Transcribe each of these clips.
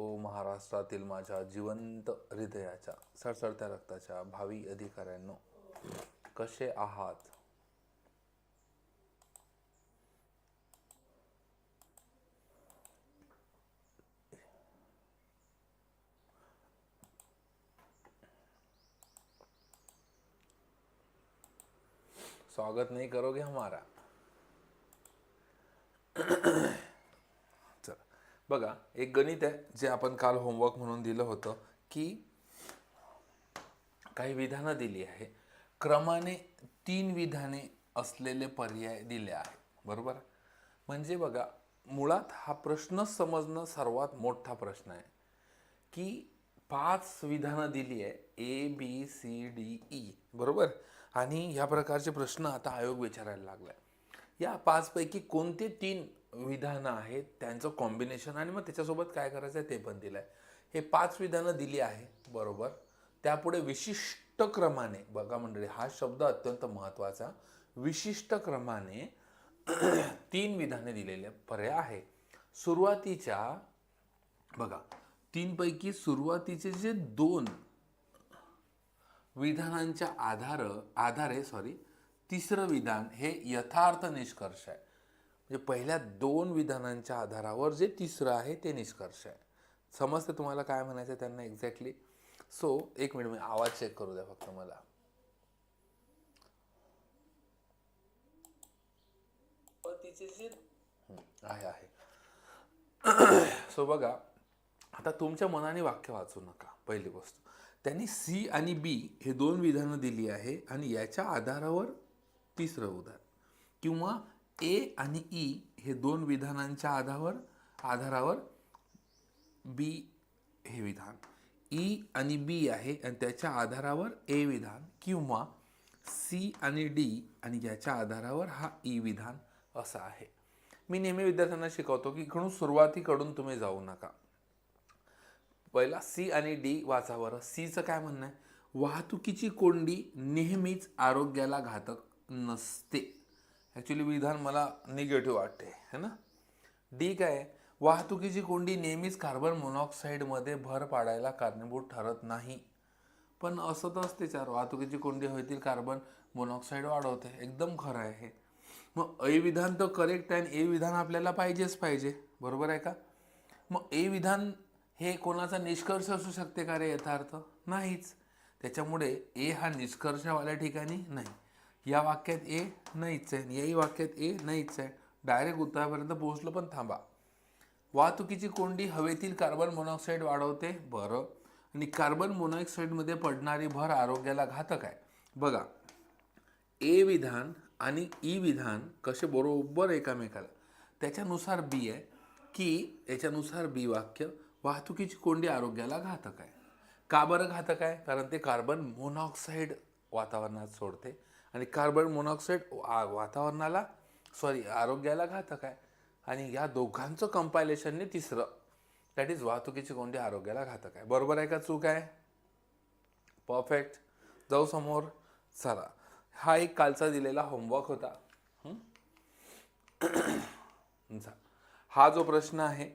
ओ महाराष्ट्रातील माझ्या जिवंत हृदयाच्या सळसळत्या रक्ताच्या भावी अधिकाऱ्यांनो कसे आहात? स्वागत नहीं करोगे हमारा? बघा एक गणित आहे जे आपण काल होमवर्क म्हणून दिलं होतं की काही विधानं दिली आहे. क्रमाने तीन विधाने असलेले पर्याय दिले आहे बरोबर? म्हणजे बघा मुळात हा प्रश्न समजणं सर्वात मोठा प्रश्न आहे. की पाच विधानं दिली आहे A B C D E बरोबर? आणि ह्या प्रकारचे प्रश्न आता आयोग विचारायला लागलाय. या पाचपैकी कोणते तीन विधानं आहेत? त्यांचं कॉम्बिनेशन आणि मग त्याच्यासोबत काय करायचं आहे ते पण दिलं आहे हे पाच विधानं दिली आहे बरोबर. त्यापुढे विशिष्ट क्रमाने बघा मंडळी हा शब्द अत्यंत महत्त्वाचा विशिष्ट क्रमाने तीन विधाने दिलेले पर्याय आहे. सुरुवातीच्या बघा तीनपैकी सुरुवातीचे जे दोन विधानांच्या आधार आधारे सॉरी तिसरं विधान हे यथार्थ निष्कर्ष आहे. म्हणजे पहिल्या दोन विधानांच्या आधारावर जे तिसरं आहे ते निष्कर्ष आहे. समजते तुम्हाला काय म्हणायचं त्यांना एक्झॅक्टली सो एक मिनिट मी आवाज चेक करू द्या फक्त मला. आहे आहे. सो बघा आता तुमच्या मनाने वाक्य वाचू नका पहिली गोष्ट. त्यांनी सी आणि बी हे दोन विधानं दिली आहे आणि याच्या आधारावर तिसरं उदाहरण. किंवा ए आणि ई हे दोन विधानांच्या आधारावर आधारावर बी हे विधान. ई आणि बी आहे आणि त्याच्या आधारावर ए विधान किंवा सी आणि डी आणि याच्या आधारावर हा ई विधान असं आहे. मी नेहमी विद्यार्थ्यांना शिकवतो की इकडून सुरुवातीकडून तुम्ही जाऊ नका. पहिला सी आणि डी वाचावर सीचं काय म्हणणं आहे? वाहतुकीची कोंडी नेहमीच आरोग्याला घातक नसते. ॲक्च्युली विधान मला निगेटिव्ह वाटते है ना? डी काय आहे? वाहतुकीची कोंडी नेहमीच कार्बन मोनॉक्साईडमध्ये भर पाडायला कारणीभूत ठरत नाही. पण असं तर असते चार. वाहतुकीची कोंडी होतील कार्बन मोनॉक्साईड वाढवते. एकदम खरं आहे हे. मग ए विधान तर करेक्ट आहे आणि ए विधान आपल्याला पाहिजेच पाहिजे. बरोबर आहे का? मग ए विधान हे कोणाचा निष्कर्ष असू शकते का रे यथार्थ? नाहीच. त्याच्यामुळे ए हा निष्कर्षवाल्या ठिकाणी नाही. या वाक्यात ए नाहीच आहे याही वाक्यात ए नाहीच आहे. डायरेक्ट उत्तरापर्यंत पोहोचलो पण थांबा. वाहतुकीची कोंडी हवेतील कार्बन मोनॉक्साईड वाढवते. बरं. आणि कार्बन मोनॉक्साईडमध्ये पडणारी भर आरोग्याला घातक आहे. बघा. ए विधान आणि ई विधान कसे बरोबर एकामेकाला. त्याच्यानुसार बी आहे की याच्यानुसार बी वाक्य वाहतुकीची कोंडी आरोग्याला घातक आहे. का बरं घातक आहे? कारण ते कार्बन मोनॉक्साईड वातावरणात सोडते. आणि कार्बन मोनॉक्साईड वा- वातावरणाला सॉरी आरोग्याला घातक आहे. आणि या दोघांचं कंपायलेशनने तिसरं. दॅट इज वाहतुकीची कोंडी आरोग्याला घातक आहे. बरोबर आहे का चूक आहे? परफेक्ट जाऊ समोर. चला. हा एक कालचा दिलेला होमवर्क होता. जा. हा जो प्रश्न आहे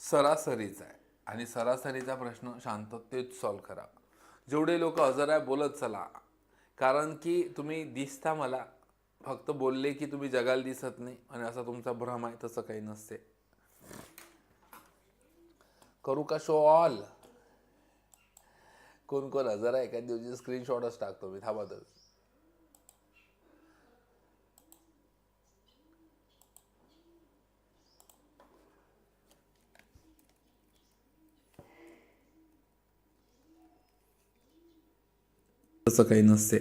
सरासरीचा आहे. आणि सरासरीचा प्रश्न शांततेत सॉल्व करा. जेवढे लोक हजर आहे बोलत चला. कारण की तुम्ही दिसता मला फक्त बोलले की तुम्ही जगाला दिसत नाही आणि असा तुमचा भ्रम आहे तसं काही नसते. करू का शो ऑल कोण कोण हजर आहे एका दिवशी स्क्रीनशॉटच टाकतो मी थांबतच तसं काही नसते.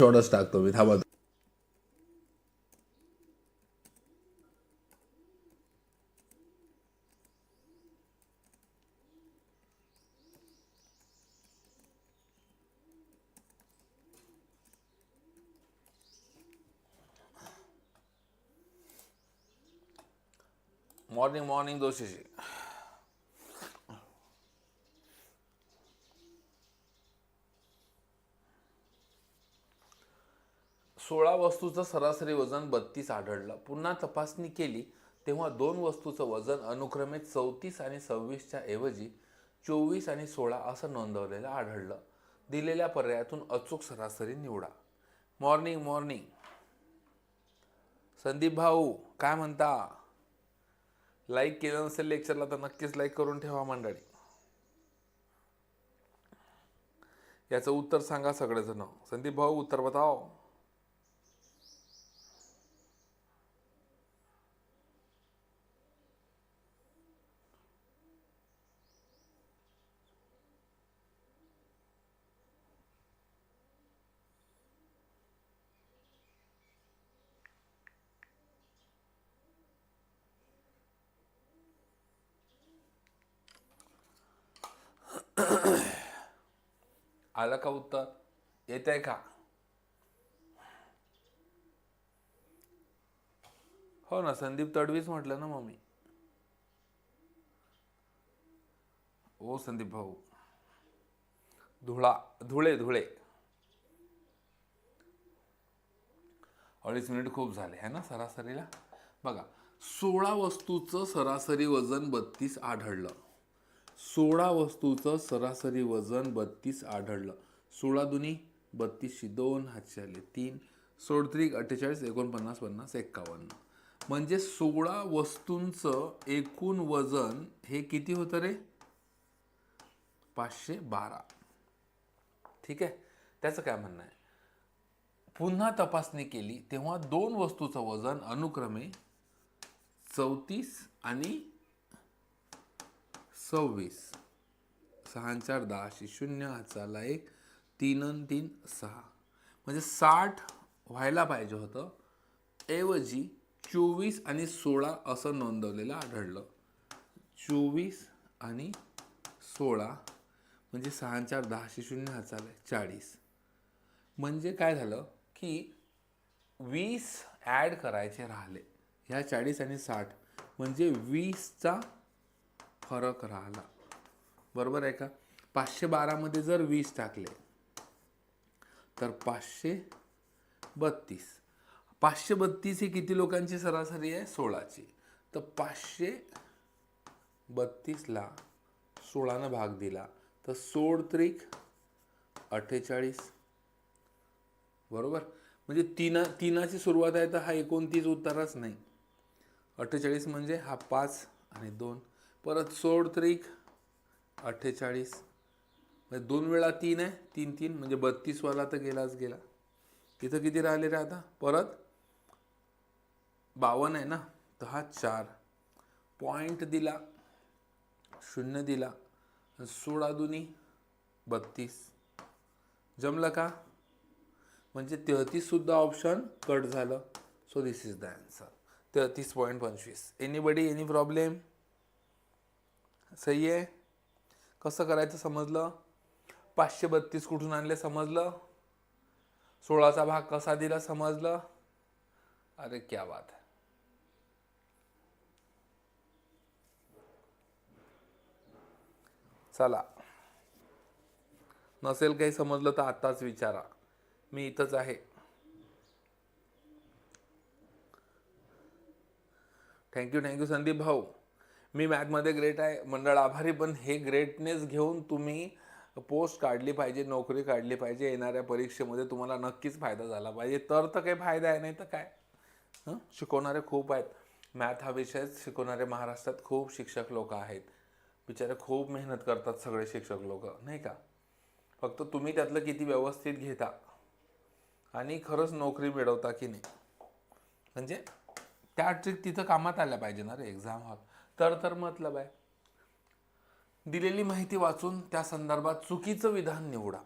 शॉर्टच टाकतो मी थांबा. मॉर्निंग मॉर्निंग जोशीची सोळा वस्तूचं सरासरी वजन बत्तीस आढळलं. पुन्हा तपासणी केली तेव्हा दोन वस्तूचं वजन अनुक्रमे चौतीस आणि सव्वीसच्या ऐवजी चोवीस आणि सोळा असं नोंदवलेलं आढळलं. दिलेल्या पर्यायातून अचूक सरासरी निवडा. Morning morning. संदीप भाऊ काय म्हणता? लाईक केलं नसेल लेक्चरला तर नक्कीच लाईक करून ठेवा मंडळी. याचं उत्तर सांगा सगळेजण. संदीप भाऊ उत्तर बताओ. आलं का उत्तर? येत आहे का? हो ना संदीप तडवीच म्हटलं ना मम्मी. ओ संदीप भाऊ. धुळा धुळे धुळे. अडीच मिनिट खूप झाले है ना सरासरीला? बघा सोळा वस्तूचं सरासरी वजन बत्तीस आढळलं. सोळा वस्तूचं सरासरी वजन बत्तीस आढळलं. सोळा दुनी बत्तीसशे दोन हातशे आले तीन सोळ अठ्ठेचाळीस एकोणपन्नास पन्नास एक्कावन्न. म्हणजे सोळा वस्तूंचं एकूण वजन हे किती होतं रे? पाचशे बारा. ठीक आहे? त्याचं काय म्हणणं आहे? पुन्हा तपासणी केली तेव्हा दोन वस्तूचं वजन अनुक्रमे चौतीस आणि सव्वीस. सहा चार चार दहाशे शून्य हाचाला एक तीन तीन सहा. म्हणजे साठ व्हायला पाहिजे होतं. ऐवजी चोवीस आणि सोळा असं नोंदवलेलं आढळलं. चोवीस आणि सोळा म्हणजे सहा चार दहाशे शून्य हाताला चाळीस. म्हणजे काय झालं की वीस ॲड करायचे राहिले. ह्या चाळीस आणि साठ म्हणजे वीसचा फरक राहिला. बरोबर आहे का? पाचशे बारामध्ये जर वीस टाकले तर पाचशे बत्तीस. पाचशे बत्तीस ही किती लोकांची सरासरी आहे? सोळाची. तर पाचशे बत्तीसला सोळानं भाग दिला. तर सोळ त्रिक अठ्ठेचाळीस. बरोबर? म्हणजे तीना तीनाची सुरुवात आहे तर हा एकोणतीस उत्तरच नाही. अठ्ठेचाळीस म्हणजे हा पाच आणि दोन. परत सोळ त्रिक अठ्ठेचाळीस. म्हणजे दोन वेळा तीन आहे तीन तीन म्हणजे बत्तीसवाला तर गेलाच गेला. तिथं किती राहिले रे आता? परत बावन्न आहे ना? तर हा चार. पॉईंट दिला शून्य दिला सोळा दुनी बत्तीस. जमलं का? म्हणजे तेहतीससुद्धा ऑप्शन कट झालं. So this is the answer तेहतीस पॉईंट पंचवीस. एनीबडी एनी प्रॉब्लेम सही आहे? कसं करायचं समजलं? पाचशे बत्तीस कुठून आणले समजलं? सोळाचा भाग कसा दिला समजलं? अरे क्या बात है चला. नसेल काही समजलं तर आताच विचारा. मी इथंच आहे. थँक्यू थँक्यू संदीप भाऊ. मी मॅथमध्ये ग्रेट आहे. मंडळ आभारी. पण हे ग्रेटनेस घेऊन तुम्ही पोस्ट काढली पाहिजे नोकरी काढली पाहिजे येणाऱ्या परीक्षेमध्ये तुम्हाला नक्कीच फायदा झाला पाहिजे. तर तर काही फायदा आहे नाही तर काय? हं? शिकवणारे खूप आहेत. मॅथ हा विषय शिकवणारे महाराष्ट्रात खूप शिक्षक लोक आहेत. बिचारे खूप मेहनत करतात सगळे शिक्षक लोक नाही का? फक्त तुम्ही त्यातलं किती व्यवस्थित घेता आणि खरंच नोकरी मिळवता की नाही? म्हणजे त्या ट्रिक तिथं कामात आल्या पाहिजे ना रे एक्झाम हॉल तर तर मतलब आहे. दिलेली माहिती वाचून त्या संदर्भात चुकीचं विधान निवडा.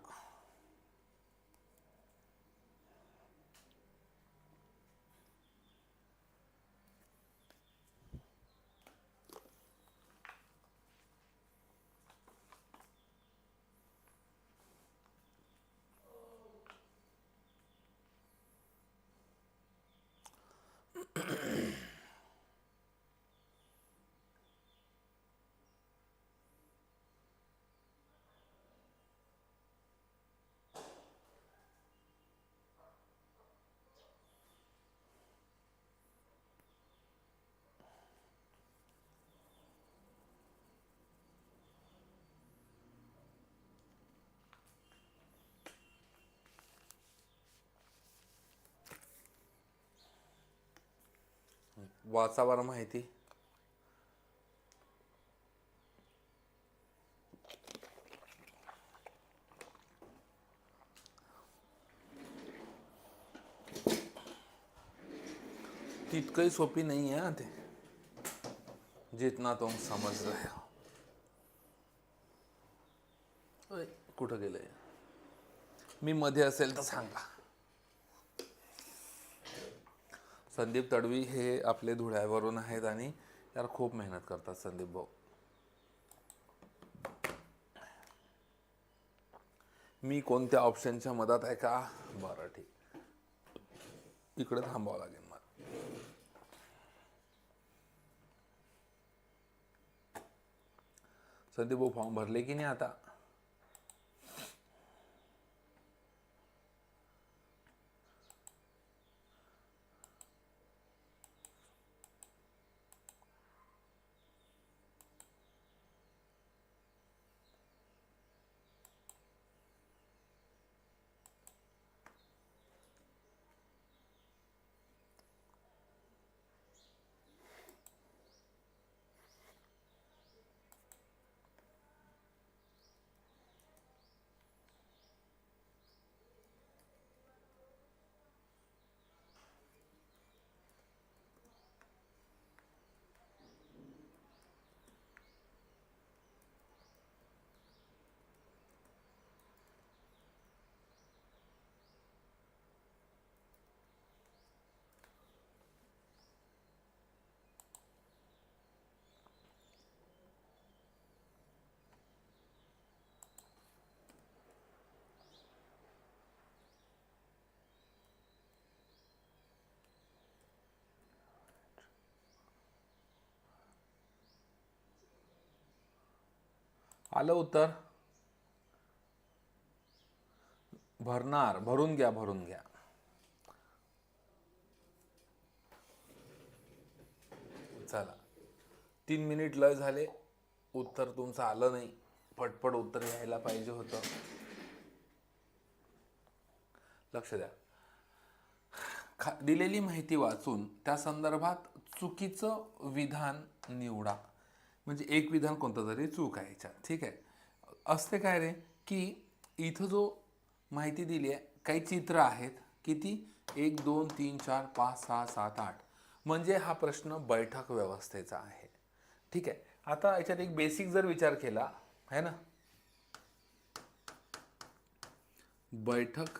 वाचा बरं माहिती? तितकंही सोपी नाही आहे ते. जितना तुम समज रहे हो. कुठं गेलंय? मी मध्ये असेल तर सांगा. संदीप तडवी हे आपले धुळ्यावरून आहेत आणि यार खूप मेहनत करतात संदीप भाऊ. मी कोणत्या ऑप्शनच्या मदत आहे का? बरं ठीक. इकडे थांबावं लागेल मला. संदीप भाऊ फॉर्म भरले की नाही आता? आलं उत्तर? भरणार भरून घ्या भरून घ्या. चला. तीन मिनिट लय झाले. उत्तर तुमचं आलं नाही. पटपट उत्तर घ्यायला पाहिजे होतं. लक्ष द्या. खा दिलेली माहिती वाचून त्या संदर्भात चुकीचं विधान निवडा. म्हणजे एक विधान कोणतं तरी चूक आहे याच्यात. ठीक आहे? असते काय रे? की इथं जो माहिती दिली आहे काही चित्र आहेत किती? एक दोन तीन चार पाच सहा सात आठ. म्हणजे हा प्रश्न बैठक व्यवस्थेचा आहे. ठीक आहे? आता याच्यात एक बेसिक जर विचार केला है ना? बैठक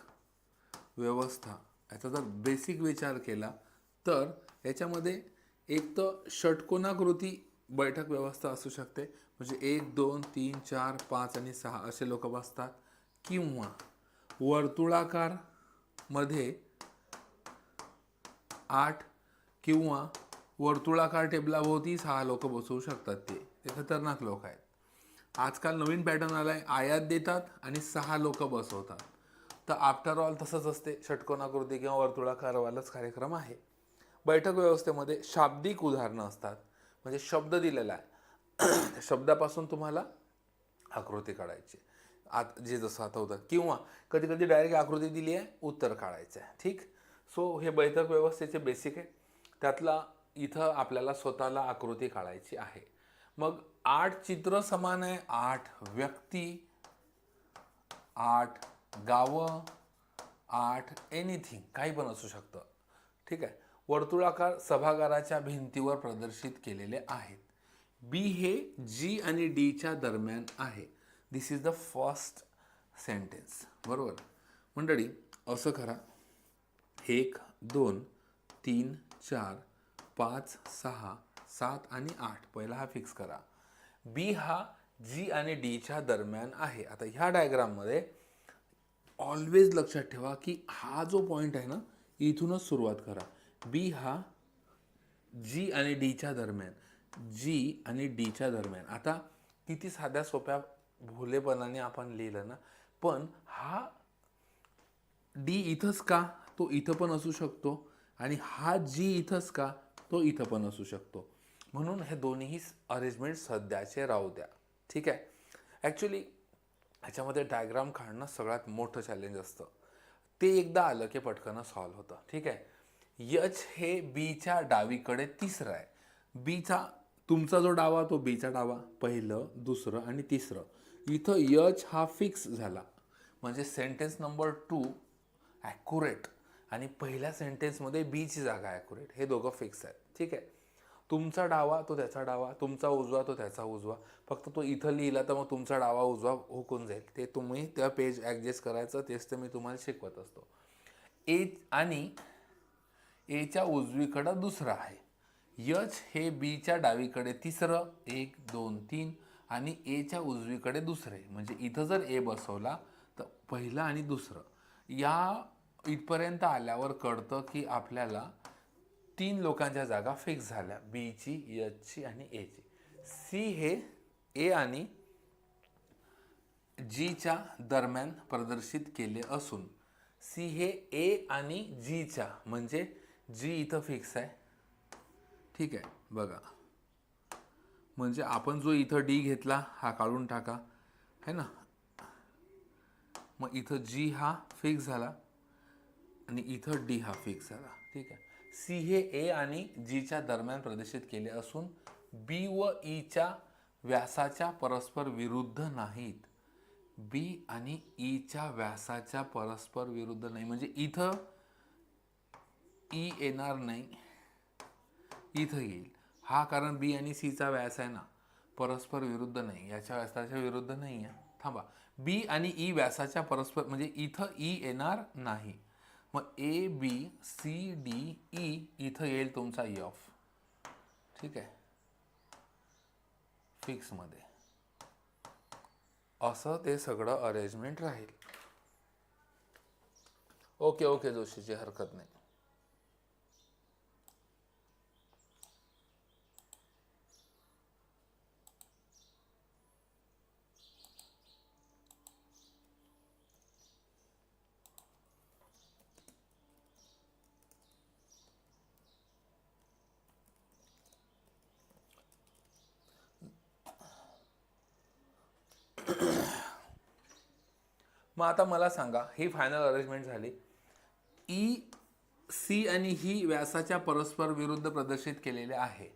व्यवस्था याचा जर बेसिक विचार केला तर याच्यामध्ये एक तर षटकोनाकृती बैठक व्यवस्था असू शकते. म्हणजे एक दोन तीन चार पाच आणि सहा असे लोक बसतात. किंवा वर्तुळाकारमध्ये आठ किंवा वर्तुळाकार टेबलाभोवती सहा लोक बसवू शकतात ते. ते खतरनाक लोक आहेत. आजकाल नवीन पॅटर्न आलाय आयात देतात आणि सहा लोक बसवतात. तर आफ्टर ऑल तसंच असते. षटकोनाकृती किंवा वर्तुळाकारवालाच कार्यक्रम आहे. बैठक व्यवस्थेमध्ये शाब्दिक उदाहरणं असतात. म्हणजे शब्द दिलेला आहे. त्या शब्दापासून तुम्हाला आकृती काढायची आत जे जसं आता होतं. किंवा कधी कधी डायरेक्ट आकृती दिली आहे उत्तर काढायचं आहे. ठीक? सो हे बैठक व्यवस्थेचे बेसिक आहे. त्यातला इथं आपल्याला स्वतःला आकृती काढायची आहे. मग आठ चित्र समान आहे. आठ व्यक्ती आठ गावं आठ एनिथिंग काही पण असू शकतं. ठीक आहे? वर्तुळाकार सभागाराच्या भिंतीवर प्रदर्शित केलेले आहेत. बी हे जी आणि डीच्या दरम्यान आहे. This is the first sentence बरोबर? मंडळी असं करा. एक दोन तीन चार पाच सहा सात आणि आठ. पहिला हा फिक्स करा. बी हा जी आणि डीच्या दरम्यान आहे. आता ह्या डायग्राममध्ये ऑलवेज लक्षात ठेवा की हा जो पॉईंट आहे ना इथूनच सुरुवात करा. बी हा जी आणि डीच्या दरम्यान. जी आणि डीच्या दरम्यान. आता किती साध्या सोप्या भोलेपणाने आपण लिहिलं ना पण हा डी इथंच का? तो इथं पण असू शकतो. आणि हा जी इथंच का? तो इथं पण असू शकतो. म्हणून हे दोन्ही अरेंजमेंट सध्याचे राहू द्या. ठीक आहे? ॲक्च्युली ह्याच्यामध्ये डायग्राम काढणं सगळ्यात मोठं चॅलेंज असतं. ते एकदा आलं की पटकन सॉल्व्ह होतं. ठीक आहे? यच हे बीच्या डावीकडे तिसरं आहे. बीचा तुमचा जो डावा तो बीचा डावा पहिलं दुसरं आणि तिसरं. इथं यच हा फिक्स झाला. म्हणजे सेंटेन्स नंबर टू ॲक्युरेट आणि पहिल्या सेंटेन्समध्ये बीची जागा ॲक्युरेट हे दोघं फिक्स आहेत. ठीक आहे? तुमचा डावा तो त्याचा डावा. तुमचा उजवा तो त्याचा उजवा. फक्त तो इथं लिहिला तर मग तुमचा डावा उजवा हुकून जाईल. ते तुम्ही त्या पेज ॲडजस्ट करायचं. तेच ते मी तुम्हाला शिकवत असतो. ए आणि एच्या उजवीकडं दुसरं आहे. यच हे बीच्या डावीकडे तिसरं एक दोन तीन आणि एच्या उजवीकडे दुसरे म्हणजे इथं जर ए बसवला तर पहिलं आणि दुसरं. या इथपर्यंत आल्यावर कळतं की आपल्याला तीन लोकांच्या जागा फिक्स झाल्या बीची यचची आणि एची. सी हे ए आणि जीच्या दरम्यान प्रदर्शित केले असून सी हे ए आणि जीच्या म्हणजे जी इथं फिक्स आहे. ठीक आहे बघा. म्हणजे आपण जो इथं डी घेतला हा काढून टाका. है ना? मग इथं जी हा फिक्स झाला आणि इथं डी हा फिक्स झाला. ठीक आहे. सी हे ए आणि जीच्या दरम्यान प्रदर्शित केले असून बी व e ईच्या व्यासाच्या परस्पर विरुद्ध नाहीत. बी आणि e ईच्या व्यासाच्या परस्पर विरुद्ध नाही. म्हणजे इथं ई येणार नाही. इथं येईल. हा कारण बी आणि सीचा व्यास आहे ना. परस्पर विरुद्ध नाही. याच्या व्यासाच्या विरुद्ध नाही आहे. थांबा. बी आणि ई व्यासाच्या परस्पर म्हणजे इथं ई येणार नाही. मग A B C D E इथं येईल तुमचा यफ. ठीक आहे? फिक्समध्ये. असं ते सगळं अरेंजमेंट राहील. ओके ओके जोशीची हरकत नाही. मग आता मला सांगा ही फायनल अरेंजमेंट झाली. ई सी आणि ही व्यासाच्या परस्पर विरुद्ध प्रदर्शित केलेले आहे.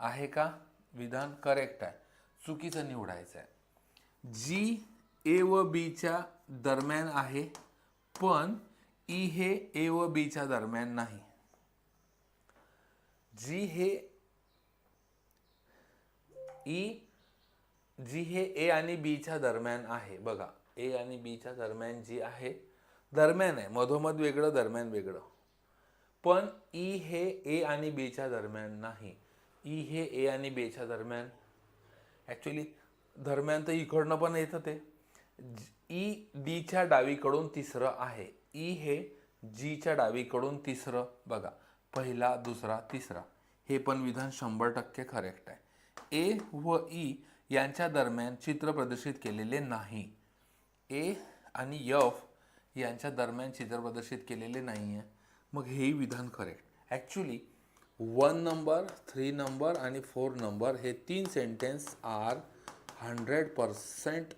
आहे का? विधान करेक्ट आहे. चुकीचं निवडायचं आहे. जी ए व बीच्या दरम्यान आहे पण ई हे ए व बीच्या दरम्यान नाही. जी हे ई जी हे ए आणि बीच्या दरम्यान आहे. बघा ए आणि बीच्या दरम्यान जी आहे दरम्यान आहे. मधोमध वेगळं दरम्यान वेगळं. पण ई हे ए आणि बीच्या दरम्यान नाही. ई हे ए आणि बीच्या दरम्यान. ॲक्च्युली दरम्यान तर इकडनं पण येतं ते. ई डीच्या डावीकडून तिसरं आहे. ई हे जीच्या डावीकडून तिसरं. बघा पहिला दुसरा तिसरा. हे पण विधान शंभर टक्के करेक्ट आहे. ए व ई यांच्या दरम्यान चित्र प्रदर्शित केलेले नाही. ए आणि यफ यांच्या दरम्यान चित्र प्रदर्शित केलेले नाही आहे मग हेही विधान correct actually one number three number आणि फोर नंबर हे तीन sentence are hundred percent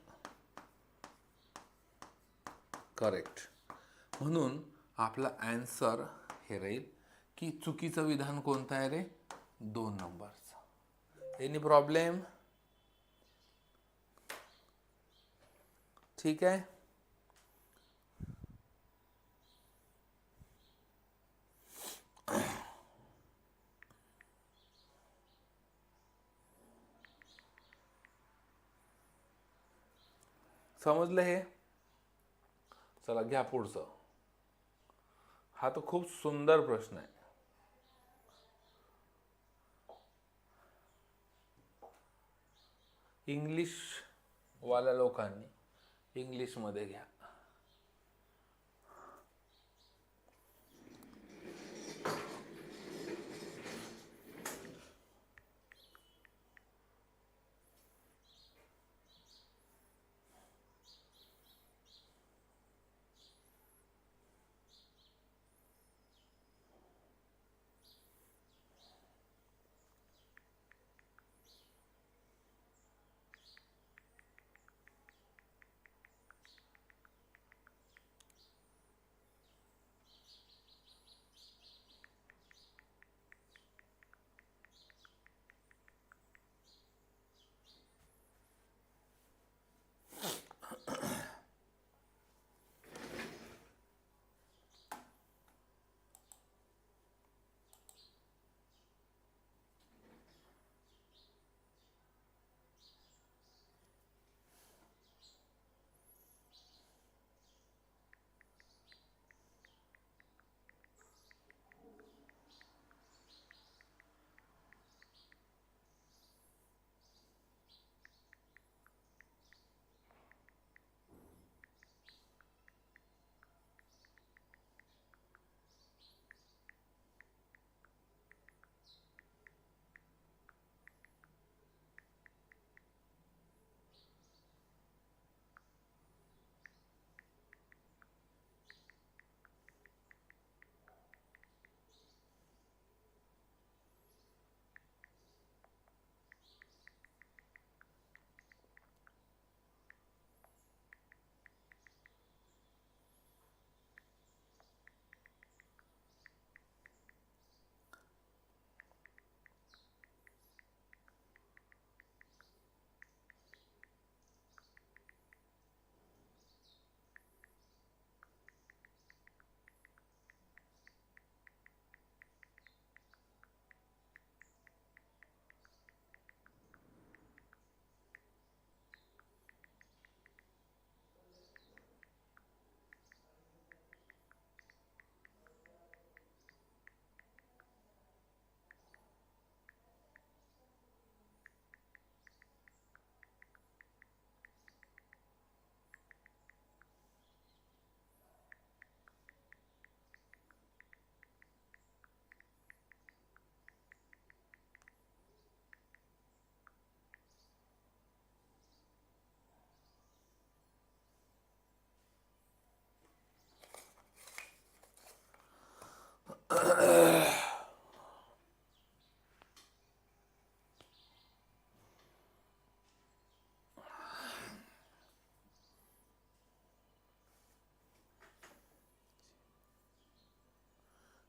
correct म्हणून आपला ॲन्सर हे राहील की चुकीचं विधान कोणतं आहे रे? दोन नंबरचं एनी प्रॉब्लेम ठीक आहे समजलं हे? चला घ्या पुढचं. हा तर खूप सुंदर प्रश्न आहे. इंग्लिश वाल्या लोकांनी इंग्लिशमध्ये घ्या.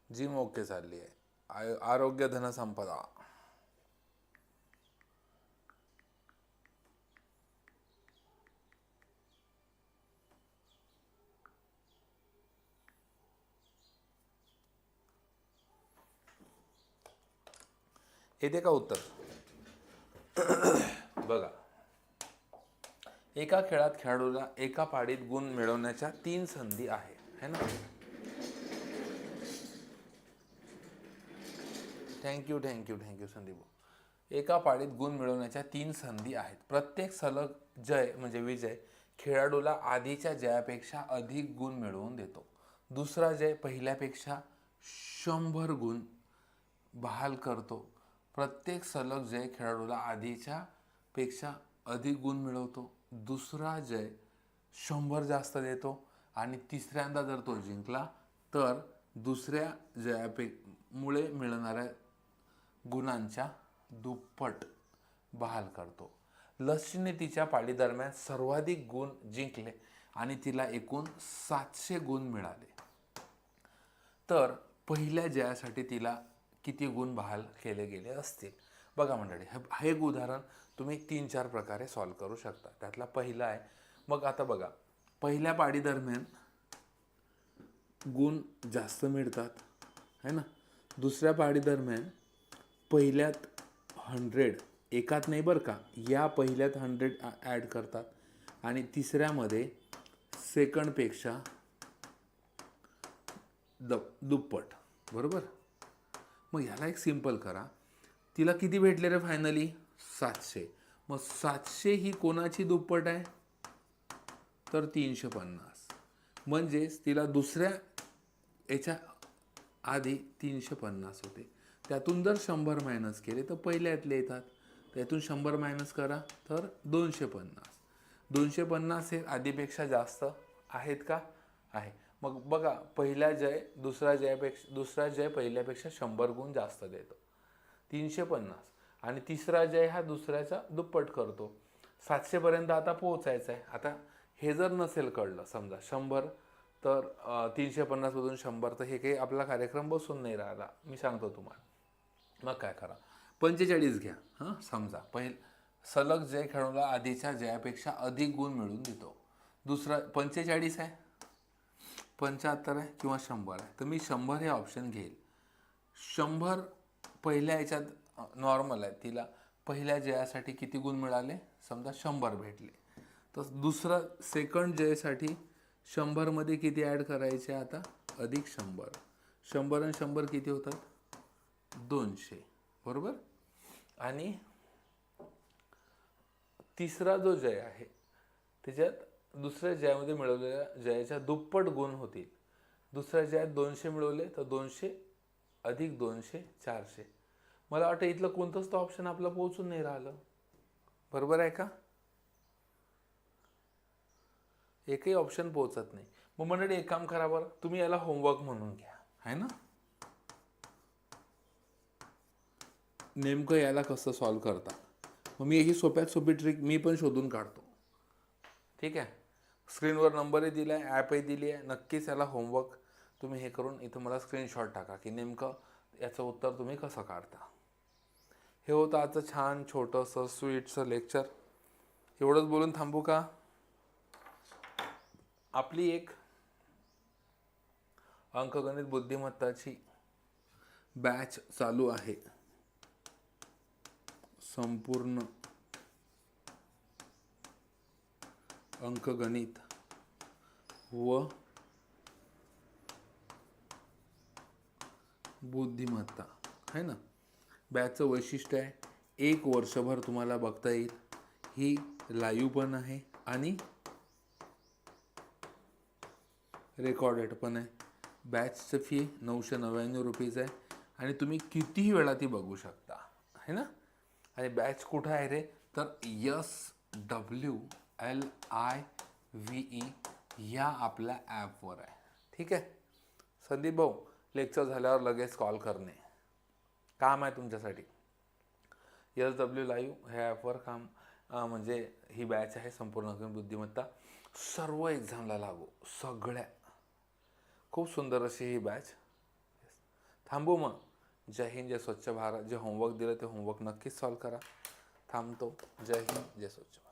जिम ओके चालली आहे आय- आरोग्य धनसंपदा येते का उत्तर. बघा. एका खेळात खेळाडूला एका पाडीत गुण मिळवण्याच्या तीन संधी आहे. है ना? Thank you thank you thank you Sandeep. एका पाळीत गुण मिळवण्याच्या तीन संधी आहेत. प्रत्येक सलग जय म्हणजे विजय खेळाडूला आधीच्या जयापेक्षा अधिक गुण मिळवून देतो. दुसरा जय पहिल्यापेक्षा शंभर गुण बहाल करतो. प्रत्येक सलग जय खेळाडूला आधीच्या पेक्षा अधिक गुण मिळवतो. दुसरा जय शंभर जास्त देतो आणि तिसऱ्यांदा जर तो जिंकला तर दुसऱ्या जयापे मुळे मिळणाऱ्या गुणांच्या दुप्पट बहाल करतो. लसीने तिच्या पाळीदरम्यान सर्वाधिक गुण जिंकले आणि तिला एकूण सातशे गुण मिळाले. तर पहिल्या जयासाठी तिला किती गुण बहाल केले गेले असतील. बघा मंडळी हे एक उदाहरण तुम्ही तीन चार प्रकारे सॉल्व करू शकता. त्यातला पहिला आहे मग आता बघा पहिल्या पाडी दरम्यान गुण जास्त मिळतात है ना? दुसऱ्या पाडी दरम्यान पहिल्यात हंड्रेड एकात नाही बरं का? या पहिल्यात हंड्रेड ॲड करतात आणि तिसऱ्यामध्ये सेकंडपेक्षा द दुप्पट बरोबर? मग ह्याला एक सिंपल करा. तिला किती भेटले रे फायनली सातशे. मग सातशे ही कोणाची दुप्पट आहे? तर तीनशे पन्नास. म्हणजेच तिला दुसऱ्या याच्या आधी तीनशे पन्नास होते. त्यातून जर शंभर मायनस केले तर पहिल्यातले येतात. त्यातून शंभर मायनस करा तर दोनशे पन्नास. दोनशे पन्नास हे आधीपेक्षा जास्त आहेत का? आहे. मग बघा पहिला जय दुसरा जयापेक्षा दुसरा जय पहिल्यापेक्षा शंभर गुण जास्त देतो. तीनशे पन्नास. आणि तिसरा जय हा दुसऱ्याचा दुप्पट करतो. सातशेपर्यंत आता पोहोचायचं आहे. आता हे जर नसेल कळलं समजा शंभर तर तीनशे पन्नासमधून शंभर तर हे काही आपला कार्यक्रम बसून नाही राहिला. मी सांगतो तुम्हाला. मग काय करा? पंचेचाळीस घ्या. हां समजा. पहिल सलग जय खेळूला आधीच्या जयापेक्षा अधिक गुण मिळून देतो. दुसरा पंचेचाळीस आहे? पंच्याहत्तर आहे किंवा शंभर आहे. तर मी शंभर हे ऑप्शन घेईल. शंभर पहिल्या याच्यात नॉर्मल आहे. तिला पहिल्या जयासाठी किती गुण मिळाले? समजा शंभर भेटले. तर दुसरं सेकंड जयसाठी शंभरमध्ये किती ॲड करायचे आता? अधिक शंभर. शंभर आणि शंभर किती होतात? दोनशे. बरोबर? आणि तिसरा जो जय आहे त्याच्यात दुसऱ्या जयामध्ये मिळवलेल्या जयाच्या दुप्पट गुण होतील. दुसऱ्या जयात दोनशे मिळवले तर दोनशे अधिक दोनशे चारशे. मला वाटतं इथलं कोणतंच तर ऑप्शन आपलं पोहोचून नाही राहिलं. बरोबर आहे का? एकही ऑप्शन पोहोचत नाही. मग मंडळी एक काम करा बरं तुम्ही याला होमवर्क म्हणून घ्या. आहे ना? नेमकं याला कसं सॉल्व करता? मग मी ही सोप्यात सोपी ट्रिक मी पण शोधून काढतो. ठीक आहे? स्क्रीनवर नंबरही दिला आहे ॲपही दिली आहे. नक्कीच याला होमवर्क तुम्ही हे करून इथं मला स्क्रीनशॉट टाका की नेमकं याचं उत्तर तुम्ही कसं काढता. हे होतं आजचं छान छोटंसं स्वीटचं लेक्चर. एवढंच बोलून थांबू का? आपली एक अंकगणित बुद्धिमत्ताची बॅच चालू आहे. संपूर्ण अंकगणित व बुद्धिमत्ता है ना? बॅचचं वैशिष्ट्य आहे एक वर्षभर तुम्हाला बघता येईल. ही लाईव्ह पण आहे आणि रेकॉर्डेड पण आहे. बॅचचं फी नऊशे नव्याण्णव रुपीज आहे आणि तुम्ही कितीही वेळा ती बघू शकता है ना? आणि बॅच कुठं आहे रे? तर yes W L I V E या आपल्या ॲपवर आहे. ठीक आहे? संदीप भाऊ लेक्चर झाल्यावर लगेच कॉल करणे. काम आहे तुमच्यासाठी. एस डब्ल्यू लाईव्ह ह्या ॲपवर काम म्हणजे ही बॅच आहे संपूर्ण बुद्धिमत्ता. सर्व एक्झामला लागू. सगळ्या. खूप सुंदर अशी ही बॅच थांबू मग. जय हिंद जय स्वच्छ भारत. जे होमवर्क दिलं ते होमवर्क नक्कीच सॉल्व करा. थांबतो. जय हिंद जय स्वच्छ भारत.